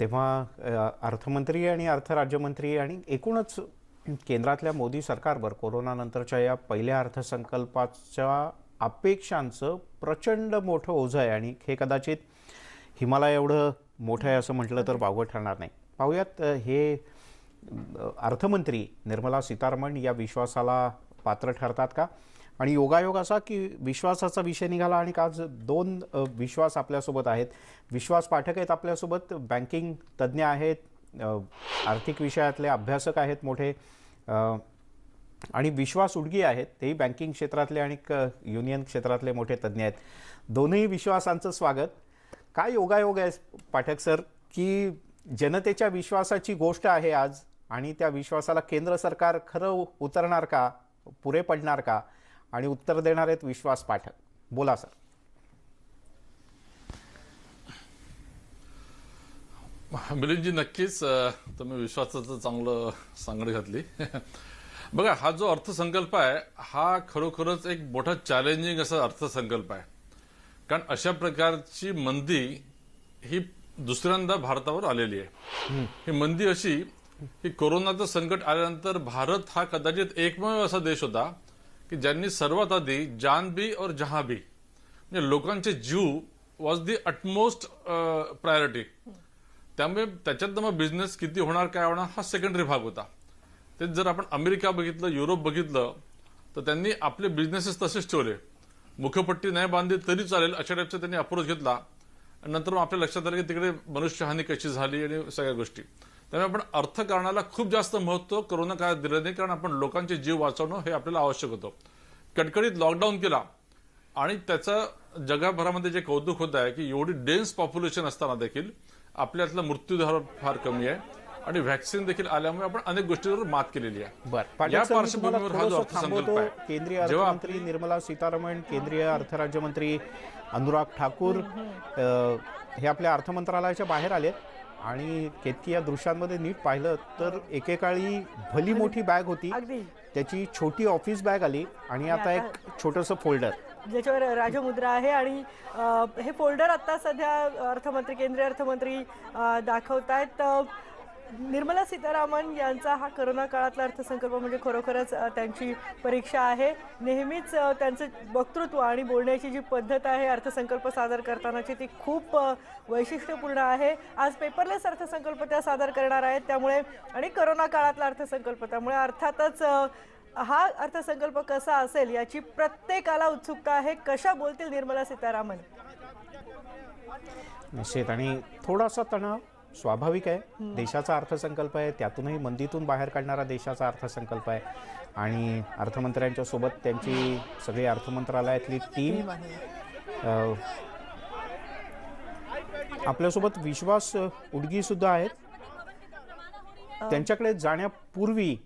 तेव्हा अर्थमंत्री आणि अर्थ राज्यमंत्री आणि एकूणच केंद्रातल्या मोदी सरकारवर कोरोनानंतरच्या या पहिल्या अर्थसंकल्पाच्या अपेक्षांचं प्रचंड मोठं ओझं आहे आणि हे कदाचित हिमालय एवढं मोठं आहे असं म्हटलं तर वावगं ठरणार नाही. पाहूयात हे अर्थमंत्री निर्मला सीतारामन या विश्वासाला पात्र ठरतात का? आणि योगायोग असा की विश्वासाचा विषय निघाला आणि आज दोन विश्वास आपल्यासोबत आहेत. विश्वास पाठक आहेत आपल्यासोबत. बँकिंग तज्ज्ञ आहेत आर्थिक विषयातले अभ्यासक आहेत मोठे आणि विश्वास उडगी आहेत. तेही बँकिंग क्षेत्रातले आणि क- युनियन क्षेत्रातले मोठे तज्ज्ञ आहेत. दोन्ही विश्वासांचं स्वागत. काय योगायोग आहे पाठक सर की जनतेच्या विश्वासाची गोष्ट आहे आज आणि त्या विश्वासाला केंद्र सरकार खरं उतरणार का पुरे पडणार का? आणि उत्तर देणार आहेत विश्वास पाठक. बोला सर. मिलिंदजी नक्कीच तुम्ही विश्वासाचं चांगलं सांगड घातली. बघा हा जो अर्थसंकल्प आहे हा खरोखरच एक मोठा चॅलेंजिंग असा अर्थसंकल्प आहे. कारण अशा प्रकारची मंदी ही दुसऱ्यांदा भारतावर आलेली आहे. ही मंदी अशी की कोरोनाचं संकट आल्यानंतर भारत हा कदाचित एकमेव असा देश होता की ज्यांनी सर्वात आधी जान बी और जहां बी म्हणजे लोकांचे जीव वॉज दी अटमोस्ट प्रायोरिटी त्यामुळे त्याच्यात मग बिझनेस किती होणार काय होणार हा सेकंडरी भाग होता. तेच जर आपण अमेरिका बघितलं युरोप बघितलं तर त्यांनी आपले बिझनेसेस तसेच ठेवले. मुखपट्टी नाही बांधली तरी चालेल अशा टाईपचा त्यांनी अप्रोच घेतला. आणि नंतर मग आपल्या लक्षात आलं की तिकडे मनुष्यहानी कशी झाली आणि सगळ्या गोष्टी. त्यामुळे आपण अर्थकारणाला खूप जास्त महत्त्व कोरोना काळात दिलं नाही कारण आपण लोकांचे जीव वाचवणं हे आपल्याला आवश्यक होतं. कडकडीत लॉकडाऊन केला आणि त्याचं जगभरामध्ये जे कौतुक होत आहे की एवढी डेन्स पॉप्युलेशन असताना देखील आपल्यातला मृत्यूदर फार कमी आहे आणि व्हॅक्सिन देखील आल्यामुळे आपण अनेक गोष्टींवर मात केलेली आहे. बरं. या पार्श्वभूमीवर हा जो अर्थसंकल्प. आहे केंद्रीय अर्थमंत्री निर्मला सीतारामन केंद्रीय अर्थ राज्यमंत्री अनुराग ठाकूर हे आपल्या अर्थ मंत्रालयाच्या बाहेर आलेत. आणि केतकी या दृश्यांमध्ये नीट पाहिलं तर एकेकाळी भली मोठी बॅग होती. अगदी. त्याची छोटी ऑफिस बॅग आली आणि आता एक छोटंसं फोल्डर ज्याच्यावर राजमुद्रा आहे आणि अ, हे फोल्डर आता सध्या अर्थमंत्री केंद्रीय अर्थमंत्री अ, दाखवतायत. अ, निर्मला सीतारामन यांचा हा करोना काळातला अर्थसंकल्प म्हणजे खरोखरच त्यांची परीक्षा आहे. नेहमीच त्यांचं वक्तृत्व आणि बोलण्याची जी पद्धत आहे अर्थसंकल्प सादर करतानाची ती खूप वैशिष्ट्यपूर्ण आहे. आज पेपरलेस अर्थसंकल्प त्या सादर करणार आहेत. त्यामुळे आणि करोना काळातला अर्थसंकल्प त्यामुळे अर्थातच हा अर्थसंकल्प कसा असेल याची प्रत्येकाला उत्सुकता आहे. कशा बोलतील निर्मला सीतारामन? निश्चित. आणि थोडासा तणाव स्वाभाविक आहे. देशाचा अर्थसंकल्प आहे त्यातूनही मंदीतून बाहेर काढणारा देशाचा अर्थसंकल्प आहे. आणि अर्थमंत्र्यांच्या सोबत त्यांची सगळी अर्थमंत्रालयातली टीम आपल्यासोबत विश्वास उडगी सुद्धा आहेत. त्यांच्याकडे जाण्यापूर्वी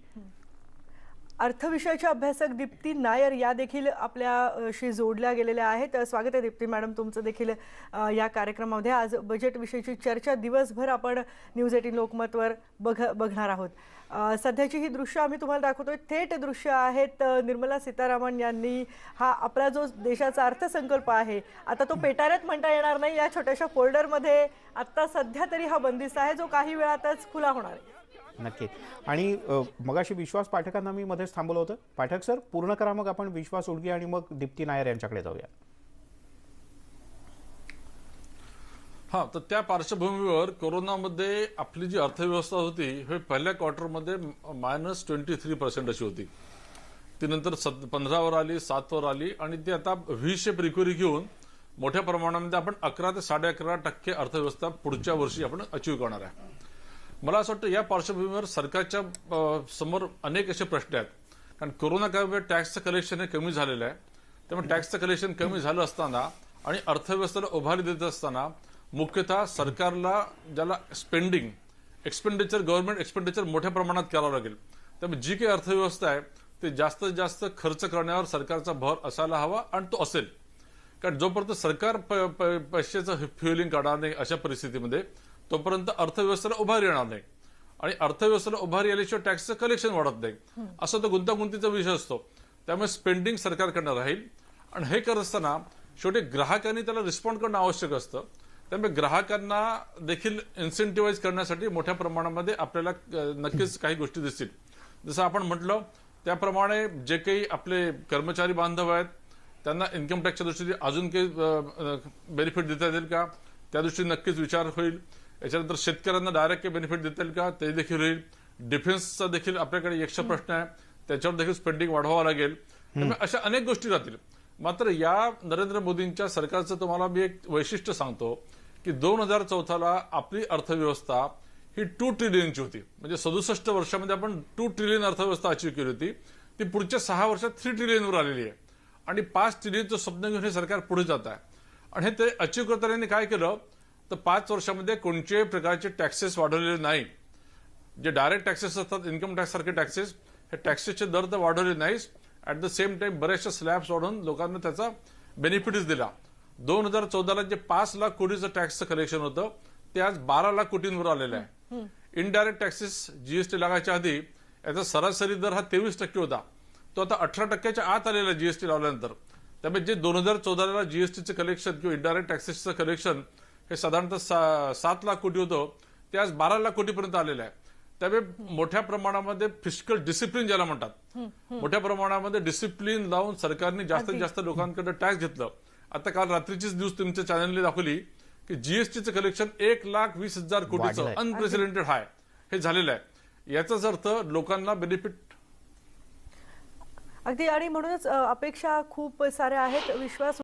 अर्थविषयाच्या अभ्यासक दीप्ती नायर या देखील आपल्याशी जोडल्या गेलेल्या आहेत. स्वागत आहे दीप्ती मॅडम तुमचं देखील या कार्यक्रमामध्ये. आज बजेटविषयीची चर्चा दिवसभर आपण न्यूज एटीन लोकमतवर बघ बघणार आहोत. सध्याची ही दृश्य आम्ही तुम्हाला दाखवतोय. थेट दृश्य आहेत निर्मला सीतारामन यांनी. हा आपला जो देशाचा अर्थसंकल्प आहे आता तो पेटाऱ्यात म्हणता येणार नाही. या छोट्याशा फोल्डरमध्ये आत्ता सध्या तरी हा बंदिस्त आहे. जो काही वेळातच खुला होणार आहे. नक्की. आणि मगाशी विश्वास पाठकांना मी मध्येच थांबवलं होतं. पाठक सर पूर्ण करा मग आपण विश्वास उडगी आणि मग दीप्ती नायर यांच्याकडे जाऊया. हा तर त्या पार्श्वभूमीवर कोरोनामध्ये आपली जी अर्थव्यवस्था होती हे पहिल्या क्वार्टरमध्ये मायनस ट्वेंटी थ्री पर्सेंट अशी होती. ती नंतर सत पंधरावर आली सातवर आली आणि ती आता व्ही शेप रिकव्हरी घेऊन मोठ्या प्रमाणामध्ये आपण अकरा ते साडे अकरा टक्के अर्थव्यवस्था पुढच्या वर्षी आपण अचीव करणार आहे. मला असं वाटतं या पार्श्वभूमीवर सरकारच्या समोर अनेक असे प्रश्न आहेत. कारण कोरोना काळामुळे टॅक्सचं कलेक्शन हे कमी झालेलं आहे. त्यामुळे टॅक्सचं कलेक्शन कमी झालं असताना आणि अर्थव्यवस्थेला उभारी देत असताना मुख्यतः सरकारला ज्याला स्पेंडिंग एक्सपेंडिचर गव्हर्नमेंट एक्सपेंडिचर मोठ्या प्रमाणात करावं लागेल. त्यामुळे जी काही अर्थव्यवस्था आहे ते जास्तीत जास्त खर्च करण्यावर सरकारचा भर असायला हवा आणि तो असेल. कारण जोपर्यंत सरकार प- पैशाचं फ्युएलिंग काढणार नाही अशा परिस्थितीमध्ये तोपर्यंत अर्थव्यवस्थेला उभारी येणार नाही. आणि अर्थव्यवस्थेला उभारी आल्याशिवाय टॅक्सचं कलेक्शन वाढत नाही. असा तो गुंतागुंतीचा विषय असतो. त्यामुळे स्पेंडिंग सरकारकडनं राहील. आणि हे करत असताना शेवटी ग्राहकांनी त्याला रिस्पॉन्ड करणं आवश्यक असतं. त्यामुळे ग्राहकांना देखील इन्सेंटिव्हाइज करण्यासाठी मोठ्या प्रमाणामध्ये आपल्याला नक्कीच काही गोष्टी दिसतील. जसं आपण म्हटलं त्याप्रमाणे जे काही आपले कर्मचारी बांधव आहेत त्यांना इन्कम टॅक्सच्या दृष्टीने अजून काही बेनिफिट देता येतील का? त्या दृष्टीने नक्कीच विचार होईल. याच्यानंतर शेतकऱ्यांना डायरेक्ट बेनिफिट देता येईल का? ते देखील होईल. डिफेन्सचा देखील आपल्याकडे एकशे प्रश्न आहे. त्याच्यावर देखील स्पेंडिंग वाढवावं लागेल. अशा अनेक गोष्टी राहतील. मात्र या नरेंद्र मोदींच्या सरकारचं तुम्हाला मी एक वैशिष्ट्य सांगतो की दोन हजार चौथाला आपली अर्थव्यवस्था ही टू ट्रिलियनची होती. म्हणजे सदुसष्ट वर्षामध्ये आपण टू ट्रिलियन अर्थव्यवस्था अचीव केली होती. ती पुढच्या सहा वर्षात थ्री ट्रिलियनवर आलेली आहे. आणि पाच ट्रिलियनचं स्वप्न घेऊन हे सरकार पुढे जात आहे. आणि हे ते अचीव करताना काय केलं? तर पाच वर्षामध्ये कोणत्याही प्रकारचे टॅक्सेस वाढवलेले नाही. जे डायरेक्ट टॅक्सेस असतात इन्कम टॅक्स सारखे टॅक्सेस हे टॅक्सेसचे दर तर वाढवले नाहीच ऍट द सेम टाइम बऱ्याचशा स्लॅब्स वाढवून लोकांना त्याचा बेनिफिटच दिला. दोन हजार चौदाला जे पाच लाख कोटीचं टॅक्सचं कलेक्शन होतं ते आज बारा लाख कोटींवर आलेलं आहे. इनडायरेक्ट टॅक्सेस जीएसटी लागायच्या आधी याचा सरासरी दर हा तेवीस टक्के होता. तो आता अठरा टक्क्याच्या आत आलेला जीएसटी लावल्यानंतर. त्यामुळे जे दोन हजार चौदाला जीएसटीचं कलेक्शन किंवा इनडायरेक्ट टॅक्सेसचं कलेक्शन हे साधारणतः सा- सात लाख कोटी होतं ते आज बारा लाख कोटीपर्यंत आलेलं आहे. त्यामुळे मोठ्या प्रमाणामध्ये फिजिकल डिसिप्लिन ज्याला म्हणतात मोठ्या प्रमाणामध्ये डिसिप्लिन लावून सरकारने जास्तीत जास्त लोकांकडे टॅक्स घेतलं. आता काल रात्रीचीच न्यूज तुमच्या चॅनलने दाखवली की जीएसटीचं कलेक्शन एक लाख वीस हजार कोटीचं. अनप्रेसिडेंटेड हाय हे झालेलं आहे. याचाच अर्थ लोकांना बेनिफिट अगदी आणि म्हणूनच अपेक्षा खूप साऱ्या आहेत. विश्वास